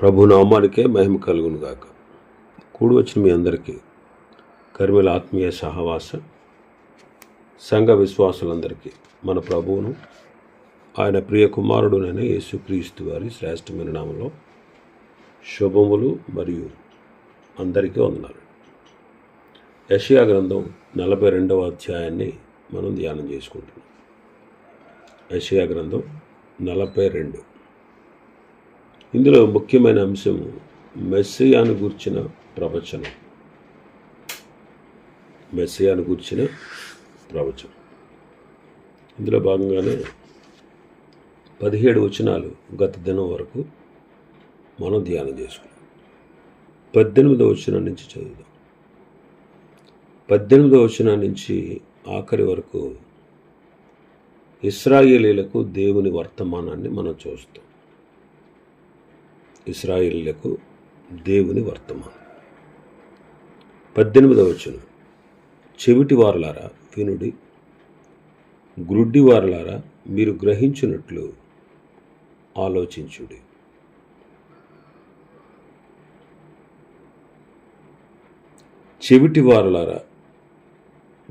ప్రభు నామానికే మహిమ కలుగును గాక కూడి వచ్చిన మీ అందరికీ కర్మిల ఆత్మీయ సహవాస సంఘ విశ్వాసులందరికీ మన ప్రభువును ఆయన ప్రియ కుమారుడునైన యేసుక్రీస్తు వారి శ్రేష్టమైన నామంలో శుభములు మరియు అందరికీ వందనాలు. యషియా గ్రంథం నలభై రెండవ అధ్యాయాన్ని మనం ధ్యానం చేసుకుంటున్నాం. యషియా గ్రంథం నలభై రెండు. ఇందులో ముఖ్యమైన అంశం మెస్సియాను గూర్చిన ప్రవచనం. మెస్సియాను గూర్చిన ప్రవచనం. ఇందులో భాగంగానే పదిహేడు వచనాలు గత దినం వరకు మనం ధ్యానం చేసుకున్నాం. పద్దెనిమిదవ వచనం నుంచి చదువుదాం. పద్దెనిమిదవ వచనం నుంచి ఆఖరి వరకు ఇస్రాయేలీలకు దేవుని వర్తమానాన్ని మనం చూస్తాం. ఇస్రాయిల్లకు దేవుని వర్తమానం. పద్దెనిమిదవ వచనం. చెవిటి వారలారా వినుడి. గ్రుడ్డి వారలారా మీరు గ్రహించినట్లు ఆలోచించుడి. చెవిటి వారలారా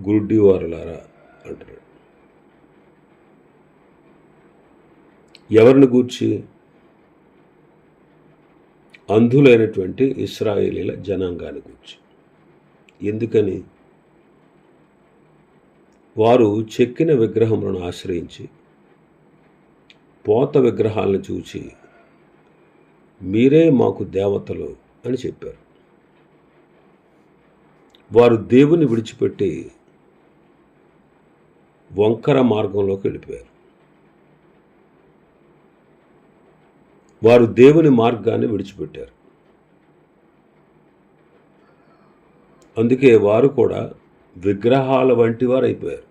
గురుడ్డి వారలారా అంటున్నాడు. ఎవరిని గూర్చి? అంధులైనటువంటి ఇస్రాయేలీల జనాంగాన్ని గురించి. ఎందుకని? వారు చెక్కిన విగ్రహములను ఆశ్రయించి పోత విగ్రహాలను చూచి మీరే మాకు దేవతలు అని చెప్పారు. వారు దేవుని విడిచిపెట్టి వంకర మార్గంలోకి వెళ్ళిపోయారు. వారు దేవుని మార్గాన్ని విడిచిపెట్టారు. అందుకే వారు కూడా విగ్రహాల వంటి వారు అయిపోయారు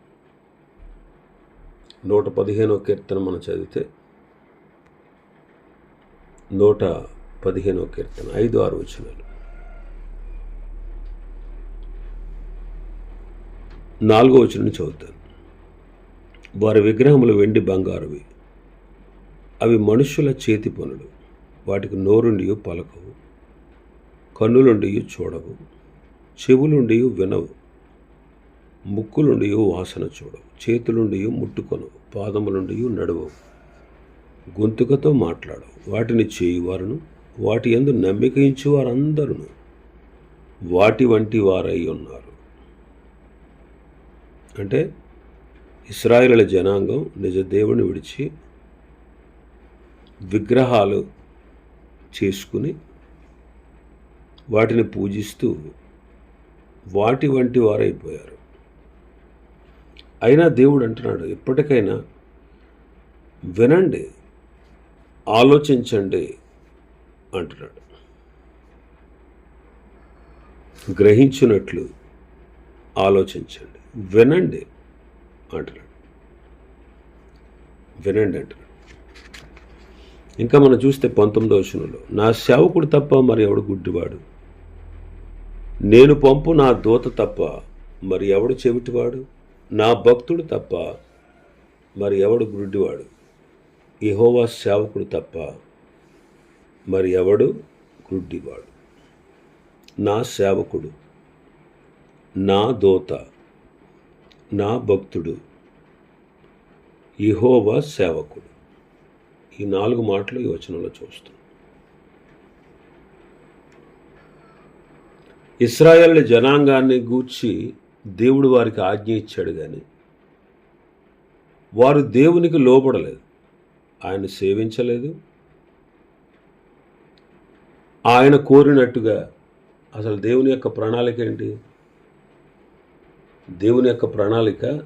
నూట పదిహేనో కీర్తన మనం చదివితే నూట పదిహేనో కీర్తన ఐదు ఆరు వచనాలు. నాలుగో వచనం చదువుతాను. వారి విగ్రహములు వెండి బంగారువి. అవి మనుషుల చేతి పనులు. వాటికి నోరుండి పలకవు. కన్నులుండి చూడవు. చెవులుండి వినవు. ముక్కులుండి వాసన చూడవు. చేతులుండి ముట్టుకొనవు. పాదములుండి నడవవు. గొంతుకతో మాట్లాడవు. వాటిని చేయువారును వాటి ఎందు నమ్మిక వారందరూ వాటి వంటి వారై ఉన్నారు. అంటే ఇస్రాయిల జనాంగం నిజ దేవుని విడిచి విగ్రహాలు చేసుకుని వాటిని పూజిస్తూ వాటి వంటి వారైపోయారు. అయినా దేవుడు అంటున్నాడు ఎప్పటికైనా వినండి ఆలోచించండి అంటున్నాడు. గ్రహించినట్లు ఆలోచించండి వినండి అంటున్నాడు. వినండి అంటున్నాడు. ఇంకా మనం చూస్తే పంతొమ్మిదవ వచనంలో నా సేవకుడు తప్ప మరి ఎవడు గుడ్డివాడు? నేను పంపు నా దూత తప్ప మరి ఎవడు చెవిటివాడు? నా భక్తుడు తప్ప మరి ఎవడు గుడ్డివాడు? ఇహోవా సేవకుడు తప్ప మరి ఎవడు గుడ్డివాడు? నా సేవకుడు నా దోత నా భక్తుడు ఇహోవా సేవకుడు. ఈ నాలుగు మాటలు ఈ వచనంలో చూస్తాం ఇస్రాయల్ జనాంగాన్ని గూర్చి దేవుడు వారికి ఆజ్ఞ ఇచ్చాడు కానీ వారు దేవునికి లోబడలేదు. ఆయన సేవించలేదు. ఆయన కోరినట్టుగా అసలు దేవుని యొక్క ప్రణాళిక ఏంటి? దేవుని యొక్క ప్రణాళిక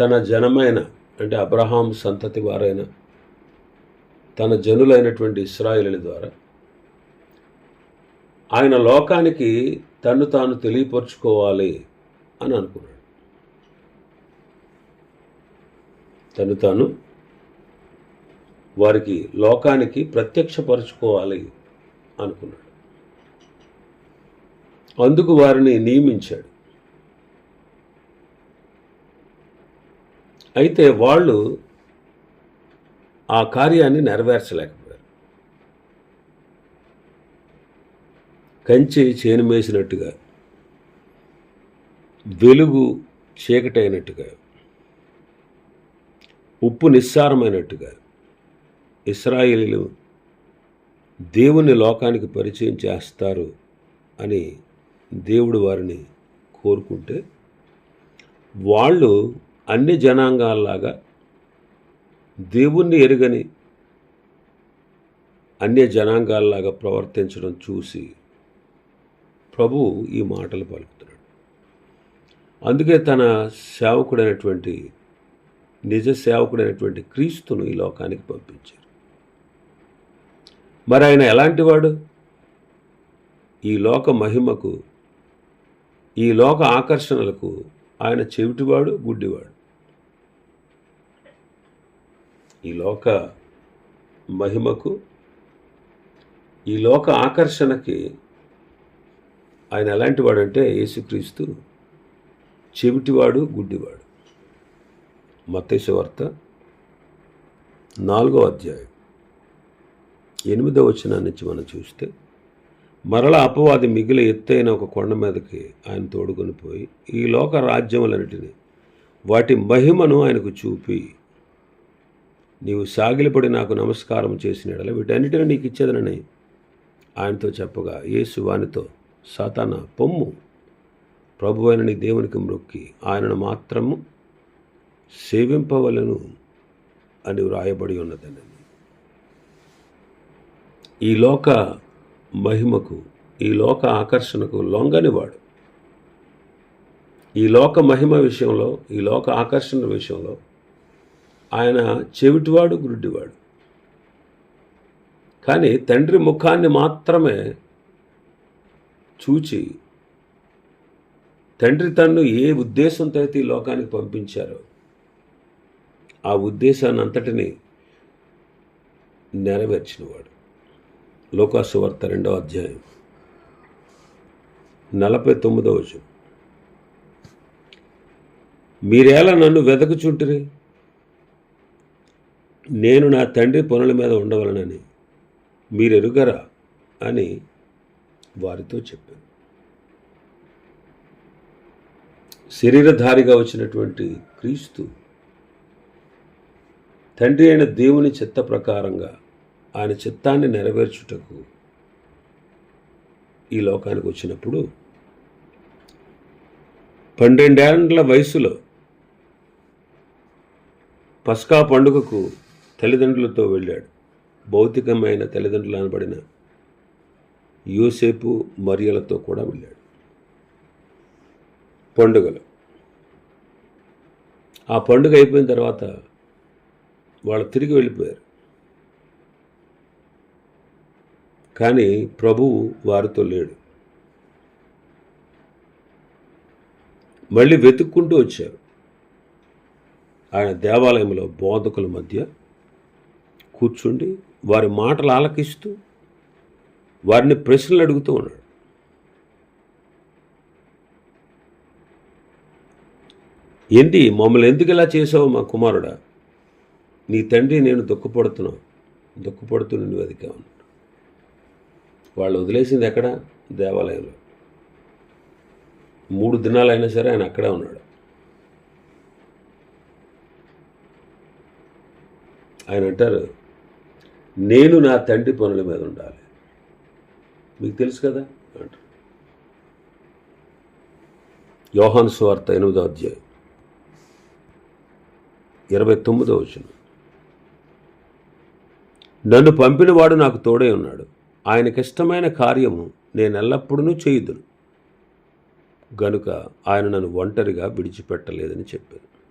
తన జనమైన అంటే అబ్రహాం సంతతి వారైన తన జనులైనటువంటి ఇస్రాయిల ద్వారా. ఆయన లోకానికి తను తాను తెలియపరుచుకోవాలి అని అనుకున్నాడు. తను తాను వారికి లోకానికి ప్రత్యక్షపరుచుకోవాలి అనుకున్నాడు. అందుకు వారిని నియమించాడు. అయితే వాళ్ళు ఆ కార్యాన్ని నెరవేర్చలేకపోయారు. కంచి చేను మేసినట్టుగా వెలుగు చీకటైనట్టుగా ఉప్పు నిస్సారమైనట్టుగా ఇస్రాయిలీలు దేవుని లోకానికి పరిచయం చేస్తారు అని దేవుడు వారిని కోరుకుంటే వాళ్ళు అన్ని జనాంగాల్లాగా దేవుణ్ణి ఎరుగని అన్య జనాంగాల్లాగా ప్రవర్తించడం చూసి ప్రభు ఈ మాటలు పలుకుతున్నాడు. అందుకే తన సేవకుడైనటువంటి నిజ సేవకుడైనటువంటి క్రీస్తును ఈ లోకానికి పంపించారు. మరి ఆయన ఎలాంటివాడు? ఈ లోక మహిమకు ఈ లోక ఆకర్షణలకు ఆయన చెవిటివాడు గుడ్డివాడు. ఈ లోక మహిమకు ఈ లోక ఆకర్షణకి ఆయన ఎలాంటి వాడంటే యేసుక్రీస్తు చెవిటివాడు గుడ్డివాడు. మత్తేసు నాలుగో అధ్యాయం. ఎనిమిదో వచనం నుంచి మనం చూస్తే మరల అపవాది మిగిలి ఎత్తైన ఒక కొండ మీదకి ఆయన తోడుకొని పోయి ఈ లోక రాజ్యములన్నిటినీ వాటి మహిమను ఆయనకు చూపి నీవు సాగిలపడి నాకు నమస్కారం చేసిన ఎడల వీటన్నిటిని నీకు ఇచ్చేదనని ఆయనతో చెప్పగా యేసు వానితో సాతాన పొమ్ము. ప్రభు అయిన నీ దేవునికి మ్రొక్కి ఆయనను మాత్రము సేవింపవలను అని వ్రాయబడి ఉన్నదని ఈ లోక మహిమకు ఈ లోక ఆకర్షణకు లొంగనివాడు ఈ లోక మహిమ విషయంలో ఈ లోక ఆకర్షణ విషయంలో ఆయన చెవిటివాడు గుడ్డివాడు కానీ తండ్రి ముఖాన్ని మాత్రమే చూచి తండ్రి తన్ను ఏ ఉద్దేశంతో అయితే ఈ లోకానికి పంపించారో ఆ ఉద్దేశాన్ని అంతటిని నెరవేర్చినవాడు. లోకాసువార్త రెండవ అధ్యాయం నలభై తొమ్మిదవ వచనం. మీరేలా నన్ను వెదకుచుంటిరి? నేను నా తండ్రి పనుల మీద ఉండవలనని మీరెరుగరా అని వారితో చెప్పాను. శరీరధారిగా వచ్చినటువంటి క్రీస్తు తండ్రి అయిన దేవుని చిత్త ప్రకారంగా ఆయన చిత్తాన్ని నెరవేర్చుటకు ఈ లోకానికి వచ్చినప్పుడు పన్నెండేండ్ల వయసులో పస్కా పండుగకు తల్లిదండ్రులతో వెళ్ళాడు. భౌతికమైన తల్లిదండ్రులు అనబడిన యూసేపు మరియలతో కూడా వెళ్ళాడు. పండుగలు. ఆ పండుగ అయిపోయిన తర్వాత వాళ్ళు తిరిగి వెళ్ళిపోయారు. కానీ ప్రభువు వారితో లేడు. మళ్ళీ వెతుక్కుంటూ వచ్చారు. ఆయన దేవాలయంలో బోధకుల మధ్య కూర్చుండి వారి మాటలు ఆలకిస్తూ వారిని ప్రశ్నలు అడుగుతూ ఉన్నాడు. ఏంటి మమ్మల్ని ఎందుకు ఇలా చేసావు మా కుమారుడా? నీ తండ్రి నేను దుఃఖపడుతున్నావు దుఃఖపడుతూ నిన్ను వెతికా. ఉన్నాడు వాళ్ళు వదిలేసింది ఎక్కడ? దేవాలయంలో. మూడు దినాలైనా సరే ఆయన అక్కడే ఉన్నాడు. ఆయన అంటారు నేను నా తండ్రి పనుల మీద ఉండాలి. మీకు తెలుసు కదా? అంటారు. యోహాన్ సువార్త ఎనిమిదో అధ్యాయం. ఇరవై తొమ్మిదో వచ్చిన నన్ను పంపినవాడు నాకు తోడే ఉన్నాడు. ఆయనకిష్టమైన కార్యము నేను ఎల్లప్పుడూ చేయుదును. గనుక ఆయన నన్ను ఒంటరిగా విడిచిపెట్టలేదని చెప్పాను.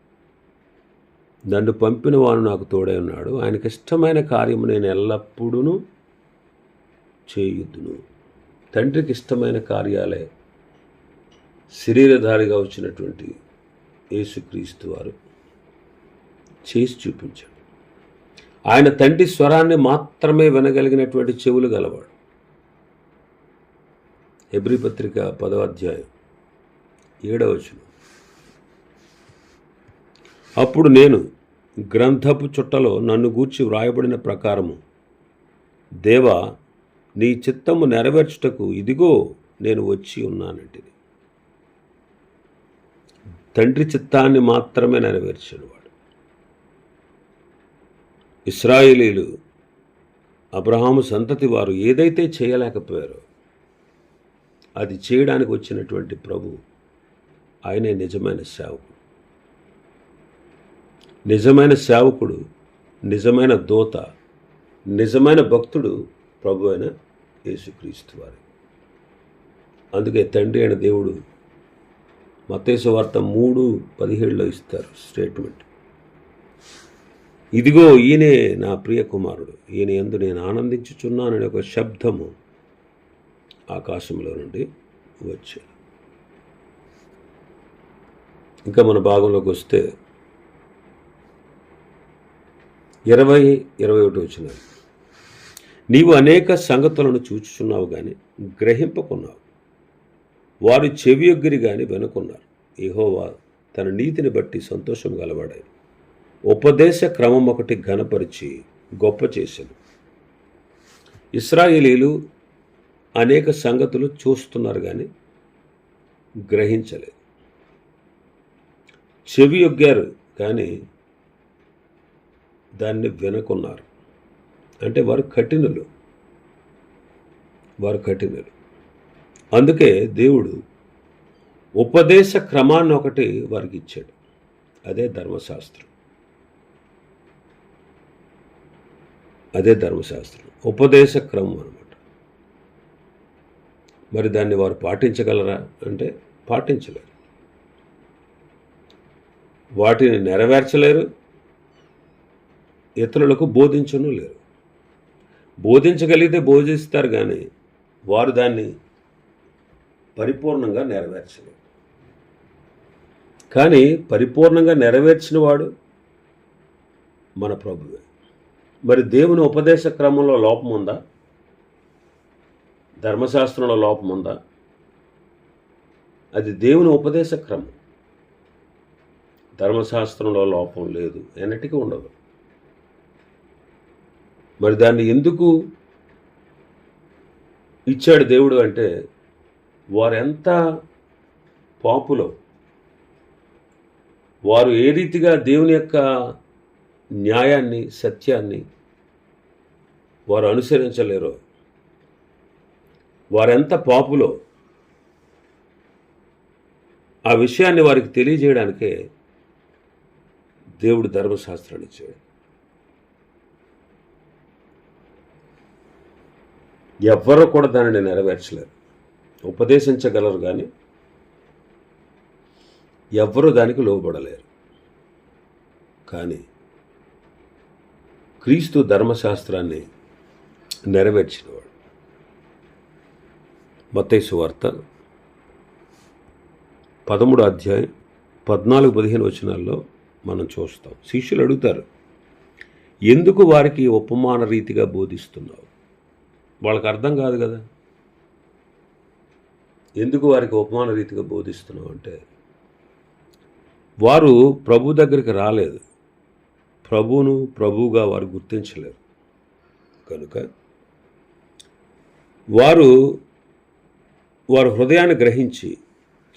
నన్ను పంపిన వాడు నాకు తోడై ఉన్నాడు. ఆయనకి ఇష్టమైన కార్యము నేను ఎల్లప్పుడూ చేయొద్దును తండ్రికి ఇష్టమైన కార్యాలే శరీరధారిగా వచ్చినటువంటి యేసుక్రీస్తు వారు చేసి చూపించాడు. ఆయన తండ్రి స్వరాన్ని మాత్రమే వినగలిగినటువంటి చెవులు గలవాడు. ఎబ్రి పత్రిక పదవాధ్యాయం ఏడవచనం అప్పుడు నేను గ్రంథపు చుట్టలో నన్ను గూర్చి వ్రాయబడిన ప్రకారము దేవా నీ చిత్తము నెరవేర్చుటకు ఇదిగో నేను వచ్చి ఉన్నానంటిది. తండ్రి చిత్తాన్ని మాత్రమే నెరవేర్చేవాడు ఇస్రాయేలీలు అబ్రహాము సంతతి వారు ఏదైతే చేయలేకపోయారో అది చేయడానికి వచ్చినటువంటి ప్రభు ఆయనే నిజమైన సేవకుడు. నిజమైన సేవకుడు నిజమైన దూత నిజమైన భక్తుడు ప్రభు అయిన యేసుక్రీస్తు వారి. అందుకే తండ్రి అయిన దేవుడు మతేసు వార్త మూడు పదిహేడులో ఇస్తారు స్టేట్మెంట్. ఇదిగో ఈయనే నా ప్రియ కుమారుడు ఈయన ఎందు నేను ఆనందించుచున్నానని ఒక శబ్దము ఆకాశంలో నుండి వచ్చాను ఇంకా మన భాగంలోకి వస్తే ఇరవై ఇరవై ఒకటి వచ్చిన నీవు అనేక సంగతులను చూచుచున్నావు కానీ గ్రహింపకున్నావు. వారు చెవియొగ్గిరి కానీ వెనుకున్నారు. ఇహోవా తన నీతిని బట్టి సంతోషం గలవాడాయి ఉపదేశ క్రమం ఒకటి ఘనపరిచి గొప్ప చేశాను ఇస్రాయేలీలు అనేక సంగతులు చూస్తున్నారు కానీ గ్రహించలేదు. చెవి ఒగ్గారు కానీ దాన్ని వినకున్నారు. అంటే వారు కఠినులు. వారు కఠినులు. అందుకే దేవుడు ఉపదేశ క్రమాన్ని ఒకటి వారికి ఇచ్చాడు. అదే ధర్మశాస్త్రం. అదే ధర్మశాస్త్రం. ఉపదేశ క్రమం అనమాట మరి దాన్ని వారు పాటించగలరా? అంటే పాటించలేరు. వాటిని నెరవేర్చలేరు. ఇతరులకు బోధించను లేరు. బోధించగలిగితే బోధిస్తారు కానీ వారు దాన్ని పరిపూర్ణంగా నెరవేర్చలేరు. కానీ పరిపూర్ణంగా నెరవేర్చిన వాడు మన ప్రభువే. మరి దేవుని ఉపదేశ క్రమంలో లోపం ఉందా? ధర్మశాస్త్రంలో లోపం ఉందా? అది దేవుని ఉపదేశ క్రమం. ధర్మశాస్త్రంలో లోపం లేదు. ఎన్నటికీ ఉండదు. మరి దాన్ని ఎందుకు ఇచ్చాడు దేవుడు అంటే వారెంత పాపులో వారు ఏ రీతిగా దేవుని యొక్క న్యాయాన్ని సత్యాన్ని వారు అనుసరించలేరో వారెంత పాపులో ఆ విషయాన్ని వారికి తెలియజేయడానికే దేవుడు ధర్మశాస్త్రాన్ని ఇచ్చాడు. ఎవ్వరూ కూడా దానిని నెరవేర్చలేరు. ఉపదేశించగలరు కానీ ఎవ్వరూ దానికి లోబడలేరు. కానీ క్రీస్తు ధర్మశాస్త్రాన్ని నెరవేర్చినవాడు. మత్తయి వార్త పదమూడు అధ్యాయం పద్నాలుగు పదిహేను వచనాల్లో మనం చూస్తాం. శిష్యులు అడుగుతారు ఎందుకు వారికి ఉపమాన రీతిగా బోధిస్తున్నావు? వాళ్ళకి అర్థం కాదు కదా. ఎందుకు వారికి ఉపమాన రీతిగా బోధిస్తున్నాం అంటే వారు ప్రభు దగ్గరికి రాలేదు. ప్రభువును ప్రభువుగా వారు గుర్తించలేరు. కనుక వారు వారు హృదయాన్ని గ్రహించి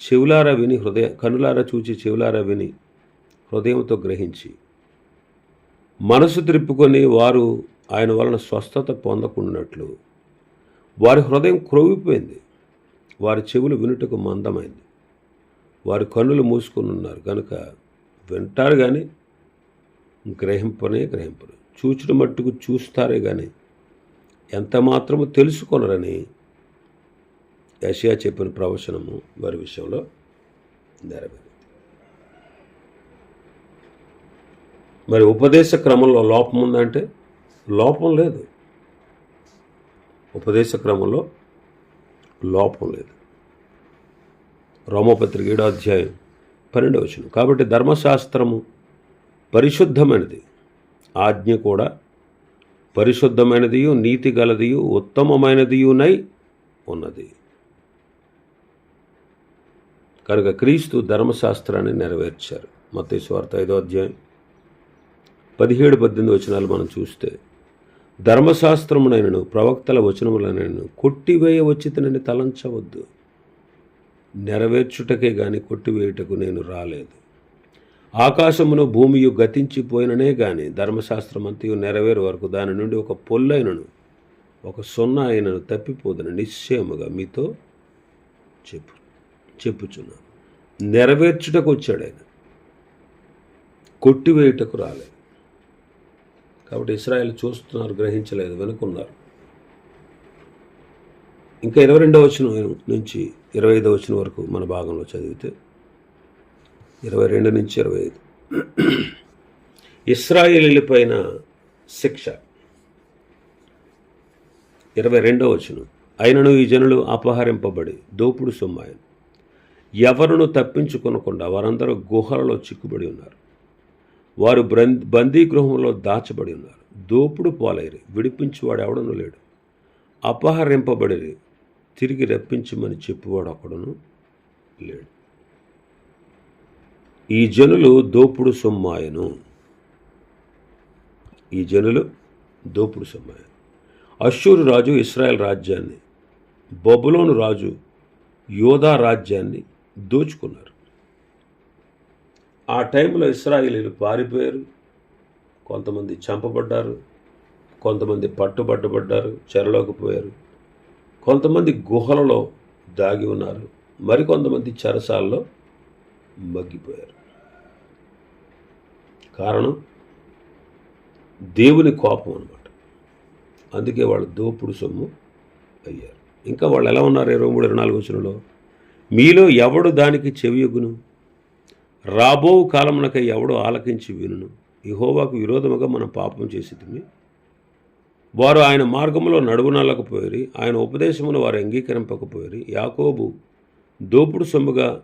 చెవులారా విని హృదయ కనులారా చూచి చెవులారా విని హృదయంతో గ్రహించి మనసు త్రిప్పుకొని వారు ఆయన వలన స్వస్థత పొందకున్నట్లు వారి హృదయం క్రొవిపోయింది వారి చెవులు వినుటకు మందమైంది. వారి కన్నులు మూసుకొని ఉన్నారు. కనుక వింటారు కానీ గ్రహింపనే గ్రహింపరు. చూచుడు మట్టుకు చూస్తారే కానీ ఎంత మాత్రము తెలుసుకొనరని యషియా చెప్పిన ప్రవచనము వారి విషయంలో నెరవేరింది. మరి ఉపదేశ క్రమంలో లోపం ఉందంటే? లోపం లేదు. ఉపదేశ క్రమంలో లోపం లేదు. రోమపత్రిక ఏడో అధ్యాయం పన్నెండు వచనం. కాబట్టి ధర్మశాస్త్రము పరిశుద్ధమైనది. ఆజ్ఞ కూడా పరిశుద్ధమైనదియు నీతి గలదియు ఉత్తమమైనదియునై ఉన్నది. కనుక క్రీస్తు ధర్మశాస్త్రాన్ని నెరవేర్చారు. మతేశ్వార్త ఐదో అధ్యాయం పదిహేడు పద్దెనిమిది వచనాలు మనం చూస్తే ధర్మశాస్త్రమునైనను ప్రవక్తల వచనములనైనను కొట్టివేయ వచ్చితనని తలంచవద్దు. నెరవేర్చుటకే గాని కొట్టివేయుటకు నేను రాలేదు. ఆకాశమును భూమియు గతించిపోయిననే గాని ధర్మశాస్త్రమంతయు నెరవేరు వరకు దాని నుండి ఒక పొల్లైనను ఒక సున్నా అయినను తప్పిపోదని నిశ్చయముగా మీతో చెప్పు చెప్పుచున్నాను. నెరవేర్చుటకు వచ్చాడు ఆయన కొట్టివేయుటకు రాలేదు. కాబట్టి ఇస్రాయల్ చూస్తున్నారు గ్రహించలేదు వెనుకున్నారు. ఇంకా ఇరవై రెండవ వచనం నుంచి ఇరవై ఐదవ వచనం వరకు మన భాగంలో చదివితే ఇరవై రెండు నుంచి ఇరవై ఐదు. ఇస్రాయేలీల పైన శిక్ష. ఇరవై రెండవ వచనం. అయినను ఈ జనులు అపహరింపబడి దోపుడు సొమ్మాయను. ఎవరును తప్పించుకొనకుండా వారందరూ గుహలలో చిక్కుబడి ఉన్నారు. వారు బ్రం- బందీ గృహంలో దాచబడి ఉన్నారు. దోపుడు పాలైరి విడిపించువాడు ఎవడను లేడు. అపహరింపబడి తిరిగి రప్పించమని చెప్పువాడు ఒకడును లేడు. ఈ జనులు దోపుడు సొమ్మాయను. ఈ జనులు దోపుడు సొమ్మాయను. అశ్షూరు రాజు ఇస్రాయెల్ రాజ్యాన్ని బొబులోను రాజు యోధా రాజ్యాన్ని దోచుకున్నారు. ఆ టైంలో ఇస్రాయిలీలు పారిపోయారు. కొంతమంది చంపబడ్డారు. కొంతమంది పట్టుబట్టబడ్డారు. చెరలోకి పోయారు. కొంతమంది గుహలలో దాగి ఉన్నారు. మరికొంతమంది చెరసాల్లో మగ్గిపోయారు. కారణం? దేవుని కోపం అనమాట అందుకే వాళ్ళు దోపుడు సొమ్ము అయ్యారు. ఇంకా వాళ్ళు ఎలా ఉన్నారు? ఇరవై మూడు ఇరవై నాలుగు వచ్చినలో మీలో ఎవడు దానికి చెవియొగును రాబో కాలమునకై ఎవడు ఆలకించి వినును ఇహోవాకు విరోధముగా మనం పాపం చేసి వారు ఆయన మార్గంలో నడువునల్లకపోయి ఆయన ఉపదేశమును వారు అంగీకరింపకపోయి యాకోబు దోపుడు సొమ్ముగా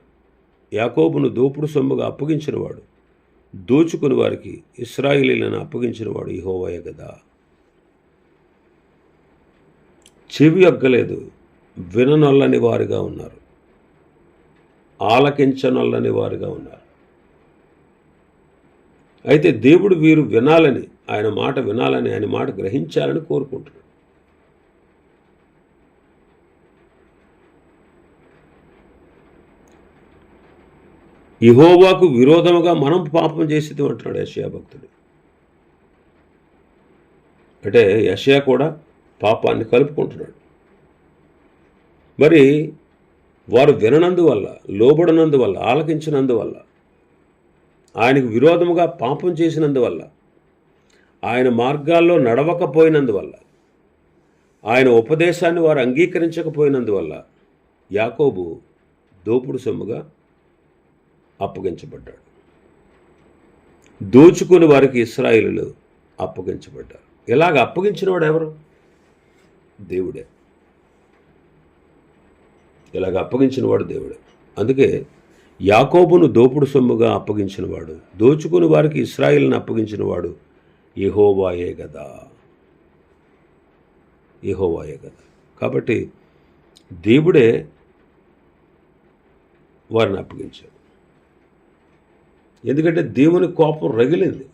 యాకోబును దోపుడు సొమ్ముగా అప్పగించినవాడు. దోచుకుని వారికి ఇస్రాయిలీలను అప్పగించినవాడు ఇహోవాయే కదా చెవి అగ్గలేదు విననొల్లని వారుగా ఉన్నారు. ఆలకించనొల్లని వారుగా ఉన్నారు. అయితే దేవుడు వీరు వినాలని ఆయన మాట వినాలని ఆయన మాట గ్రహించాలని కోరుకుంటున్నాడు. ఇహోవాకు విరోధముగా మనం పాపం చేసేది అంటున్నాడు యషయా భక్తుడు. అంటే యషయా కూడా పాపాన్ని కలుపుకుంటున్నాడు. మరి వారు విననందువల్ల లోబడనందువల్ల ఆలకించినందువల్ల ఆయనకు విరోధముగా పాపం చేసినందువల్ల ఆయన మార్గాల్లో నడవకపోయినందువల్ల ఆయన ఉపదేశాన్ని వారు అంగీకరించకపోయినందువల్ల యాకోబు దోపుడు సొమ్ముగా అప్పగించబడ్డాడు. దోచుకుని వారికి ఇస్రాయిలు అప్పగించబడ్డారు. ఇలాగ అప్పగించినవాడు ఎవరు? దేవుడే. ఇలాగ అప్పగించినవాడు దేవుడే. అందుకే యాకోబును దోపుడు సొమ్ముగా అప్పగించినవాడు దోచుకుని వారికి ఇస్రాయిల్ని అప్పగించినవాడు యెహోవాయే గదా. యహోవాయే గదా. కాబట్టి దేవుడే వారిని అప్పగించాడు. ఎందుకంటే దేవుని కోపం రగిలింది.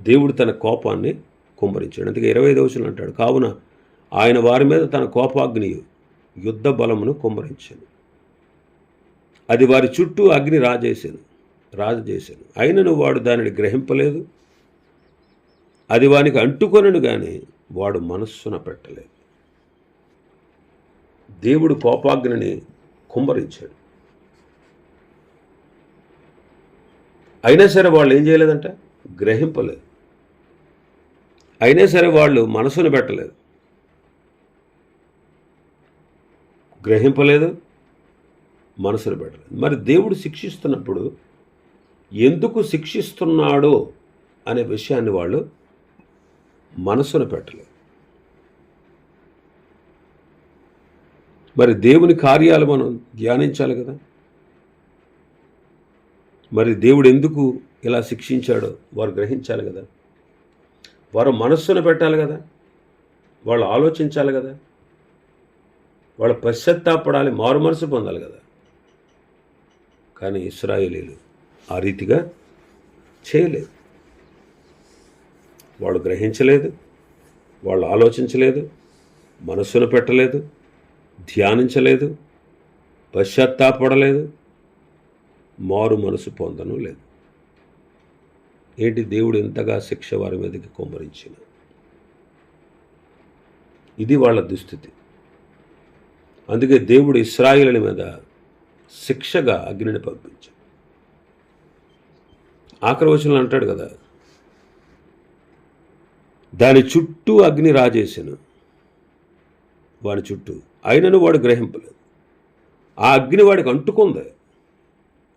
దేవుడు తన కోపాన్ని కుమ్మరించాడు. అందుకే ఇరవై ఐదు అంటాడు కావున ఆయన వారి మీద తన కోపాగ్ని యుద్ధ బలమును కుమ్మరించాడు అది వారి చుట్టూ అగ్ని రాజేశాను రాజు చేశాను అయినను వాడు దానిని గ్రహింపలేదు. అది వానికి అంటుకొనను కానీ వాడు మనస్సున పెట్టలేదు. దేవుడు కోపాగ్నిని కుమ్మరించాడు. అయినా సరే వాళ్ళు ఏం చేయలేదంట? గ్రహింపలేదు. అయినా సరే వాళ్ళు మనసును పెట్టలేదు. గ్రహింపలేదు. మనసును పెట్టలేదు. మరి దేవుడు శిక్షిస్తున్నప్పుడు ఎందుకు శిక్షిస్తున్నాడో అనే విషయాన్ని వాళ్ళు మనసును పెట్టలేదు. మరి దేవుని కార్యాలు మనం ధ్యానించాలి కదా? మరి దేవుడు ఎందుకు ఇలా శిక్షించాడో వారు గ్రహించాలి కదా? వారు మనస్సును పెట్టాలి కదా? వాళ్ళు ఆలోచించాలి కదా? వాళ్ళు పశ్చత్తాపడాలి మారు మనసు పొందాలి కదా? కానీ ఇస్రాయేలీలు ఆ రీతిగా చేయలేదు. వాళ్ళు గ్రహించలేదు వాళ్ళు ఆలోచించలేదు మనస్సును పెట్టలేదు ధ్యానించలేదు పశ్చాత్తాపడలేదు మారు మనసు పొందను లేదు. ఏంటి దేవుడు ఇంతగా శిక్ష వారి మీదకి కుమ్మరించిన? ఇది వాళ్ళ దుస్థితి. అందుకే దేవుడు ఇస్రాయిల మీద శిక్షగా అగ్నిని పంపించాడు. ఆక్రవచనలు అంటాడు కదా దాని చుట్టూ అగ్ని రాజేశాను వాడి చుట్టూ అయినను వాడు గ్రహింపలేదు. ఆ అగ్ని వాడికి అంటుకుంది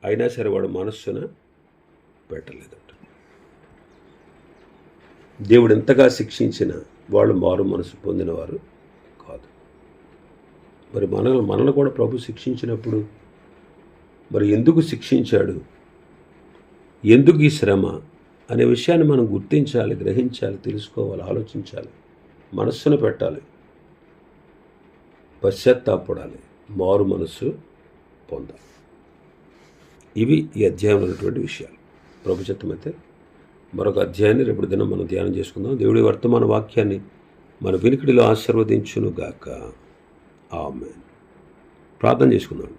అయినా సరే వాడు మనస్సున పెట్టలేదంట. దేవుడు ఎంతగా శిక్షించిన వాళ్ళు మారు మనసు పొందినవారు కాదు. మరి మన మనల్ని కూడా ప్రభు శిక్షించినప్పుడు మరి ఎందుకు శిక్షించాడు? ఎందుకు ఈ శ్రమ? అనే విషయాన్ని మనం గుర్తించాలి గ్రహించాలి తెలుసుకోవాలి ఆలోచించాలి. మనస్సును పెట్టాలి. పశ్చాత్తాపడాలి. మారు మనస్సు పొందాలి. ఇవి ఈ అధ్యాయంలో ఉన్నటువంటి విషయాలు. ప్రభుత్వమైతే మరొక అధ్యాయాన్ని రేపటి దినం మనం ధ్యానం చేసుకుందాం. దేవుడి వర్తమాన వాక్యాన్ని మన వినికిడిలో ఆశీర్వదించును గాక ఆమె ప్రార్థన చేసుకుందాం.